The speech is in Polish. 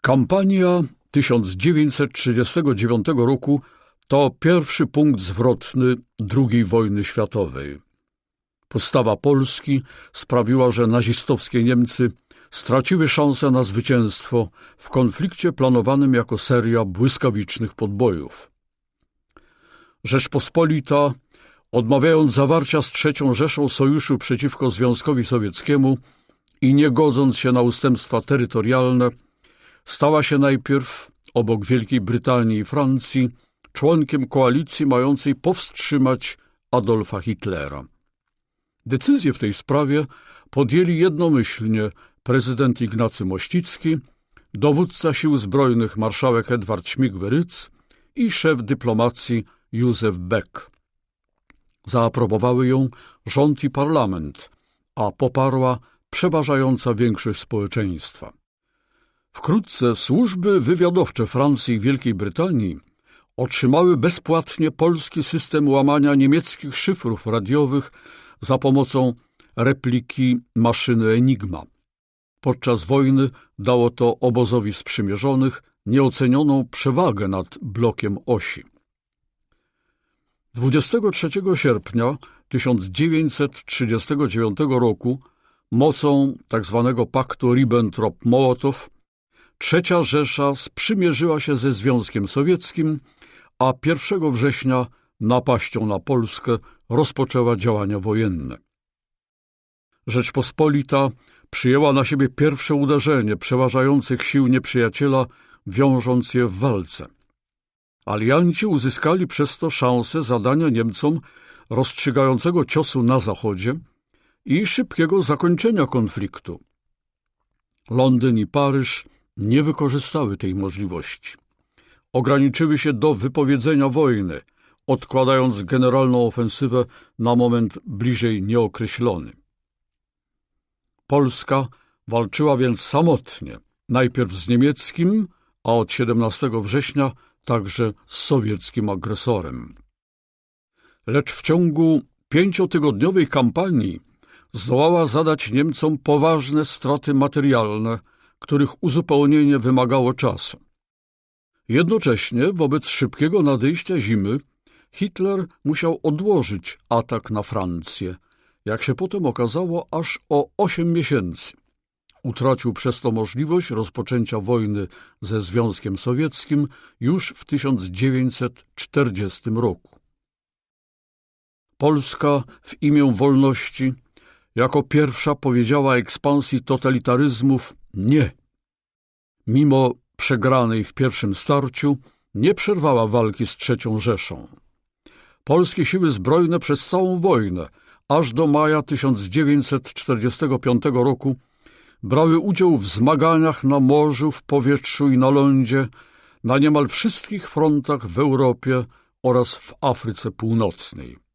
Kampania 1939 roku to pierwszy punkt zwrotny II wojny światowej. Postawa Polski sprawiła, że nazistowskie Niemcy straciły szansę na zwycięstwo w konflikcie planowanym jako seria błyskawicznych podbojów. Rzeczpospolita, odmawiając zawarcia z III Rzeszą sojuszu przeciwko Związkowi Sowieckiemu i nie godząc się na ustępstwa terytorialne, stała się najpierw, obok Wielkiej Brytanii i Francji, członkiem koalicji mającej powstrzymać Adolfa Hitlera. Decyzję w tej sprawie podjęli jednomyślnie prezydent Ignacy Mościcki, dowódca sił zbrojnych marszałek Edward Śmigły-Rydz i szef dyplomacji Józef Beck. Zaaprobowały ją rząd i parlament, a poparła przeważająca większość społeczeństwa. Wkrótce służby wywiadowcze Francji i Wielkiej Brytanii otrzymały bezpłatnie polski system łamania niemieckich szyfrów radiowych za pomocą repliki maszyny Enigma. Podczas wojny dało to obozowi sprzymierzonych nieocenioną przewagę nad blokiem osi. 23 sierpnia 1939 roku mocą tzw. Tak paktu Ribbentrop-Mołotow Trzecia Rzesza sprzymierzyła się ze Związkiem Sowieckim, a 1 września napaścią na Polskę rozpoczęła działania wojenne. Rzeczpospolita przyjęła na siebie pierwsze uderzenie przeważających sił nieprzyjaciela, wiążąc je w walce. Alianci uzyskali przez to szansę zadania Niemcom rozstrzygającego ciosu na zachodzie i szybkiego zakończenia konfliktu. Londyn i Paryż nie wykorzystały tej możliwości. Ograniczyły się do wypowiedzenia wojny, odkładając generalną ofensywę na moment bliżej nieokreślony. Polska walczyła więc samotnie, najpierw z niemieckim, a od 17 września także z sowieckim agresorem. Lecz w ciągu pięciotygodniowej kampanii zdołała zadać Niemcom poważne straty materialne, których uzupełnienie wymagało czasu. Jednocześnie wobec szybkiego nadejścia zimy Hitler musiał odłożyć atak na Francję, jak się potem okazało, aż o osiem miesięcy. Utracił przez to możliwość rozpoczęcia wojny ze Związkiem Sowieckim już w 1940 roku. Polska w imię wolności jako pierwsza powiedziała ekspansji totalitaryzmów nie. Mimo przegranej w pierwszym starciu nie przerwała walki z trzecią Rzeszą. Polskie siły zbrojne przez całą wojnę, aż do maja 1945 roku, brały udział w zmaganiach na morzu, w powietrzu i na lądzie, na niemal wszystkich frontach w Europie oraz w Afryce Północnej.